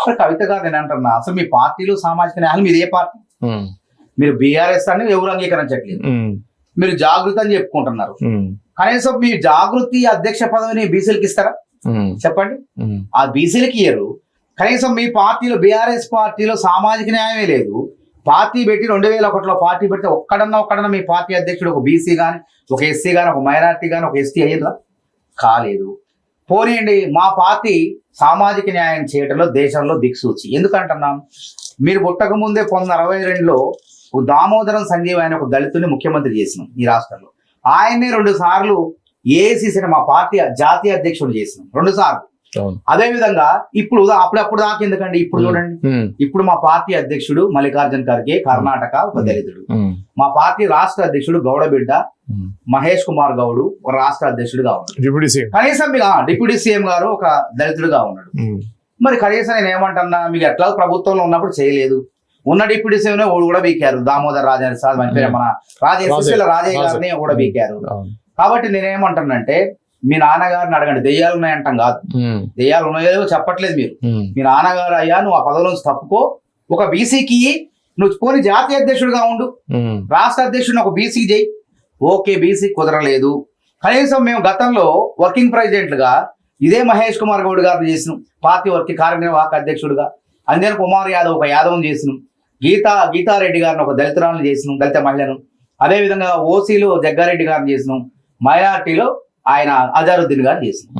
అసలు కవిత గారు నేను అంటున్నా. అసలు మీ పార్టీలో సామాజిక న్యాయం మీరు ఏ పార్టీ మీరు బీఆర్ఎస్ అని ఎవరు అంగీకరించట్లేదు. మీరు జాగృతి అని చెప్పుకుంటున్నారు. కనీసం మీ జాగృతి అధ్యక్ష పదవిని బీసీలకు ఇస్తారా? చెప్పండి. ఆ బీసీలకి ఇయ్యరు. కనీసం మీ పార్టీలో బీఆర్ఎస్ పార్టీలో సామాజిక న్యాయమే లేదు. పార్టీ పెట్టి రెండు వేల ఒకటిలో పార్టీ పెడితే ఒక్కడన్నా ఒక్కడన్నా మీ పార్టీ అధ్యక్షుడు ఒక బీసీ కానీ ఒక ఎస్సీ కానీ ఒక మైనార్టీ కానీ ఒక ఎస్టీ అయ్యిందా? కాలేదు. పోనీయండి మా పార్టీ సామాజిక న్యాయం చేయడంలో దేశంలో దిక్సూచి. ఎందుకంటున్నాం? మీరు పుట్టక ముందే పంతొమ్మిది అరవై రెండులో దామోదరం సంజీవ్ ఆయన ఒక దళితుని ముఖ్యమంత్రి చేసినాం ఈ రాష్ట్రంలో. ఆయన్నే రెండు సార్లు ఏఐసిసి మా పార్టీ జాతీయ అధ్యక్షుడు చేసినాం. రెండు సార్లు. అదే విధంగా ఇప్పుడు అప్పుడప్పుడు దాకా ఎందుకండి? ఇప్పుడు చూడండి. ఇప్పుడు మా పార్టీ అధ్యక్షుడు మల్లికార్జున్ ఖర్గే కర్ణాటక ఒక దళితుడు. మా పార్టీ రాష్ట్ర అధ్యక్షుడు గౌడబిడ్డ ఉమ్. మహేష్ కుమార్ గౌడ్ ఒక రాష్ట్ర అధ్యక్షుడిగా ఉన్నాడు. Deputy CM. కనీసం మీకు డిప్యూటీ సీఎం గారు ఒక దళితుడిగా ఉన్నాడు. మరి కనీసం నేను ఏమంటున్నా మీకు ఎట్లా ప్రభుత్వంలో ఉన్నప్పుడు చేయలేదు. ఉన్న డిప్యూటీ సీఎం ఓడి కూడా బీకారు. దామోదర్ రాజేంద్ర సార్ పేరు మన రాజే రాజే. సుశీల రాజయ్య రాజే. గారిని కూడా బీకారు. కాబట్టి నేనేమంటానంటే మీ నాన్నగారిని అడగండి. దెయ్యాలు ఉన్నాయంటాం కాదు. దెయ్యాలు ఉన్నాయో చెప్పట్లేదు మీరు. మీ నాన్నగారు అయ్యా నువ్వు ఆ పదవి నుంచి తప్పుకో. ఒక బీసీకి నువ్వు పోని జాతీయ అధ్యక్షుడిగా ఉండు. రాష్ట్ర అధ్యక్షుడిని ఒక బీసీ చేయి. ఓకే బీసీ కుదరలేదు. కనీసం మేము గతంలో వర్కింగ్ ప్రెసిడెంట్లుగా ఇదే మహేష్ కుమార్ గౌడ్ గారిని చేసినాం. పార్టీ వర్కింగ్ కార్యనిర్వాహక అధ్యక్షుడిగా. అంజన్ కుమార్ యాదవ్ ఒక యాదవ్ని చేసినాం. గీతా గీతారెడ్డి గారిని ఒక దళితురాలను చేసినాం దళిత మహిళను. అదేవిధంగా ఓసీలో జగ్గారెడ్డి గారిని చేసినాం. మైనార్టీలో ఆయన అజారుద్దీన్ గారిని చేసినాం.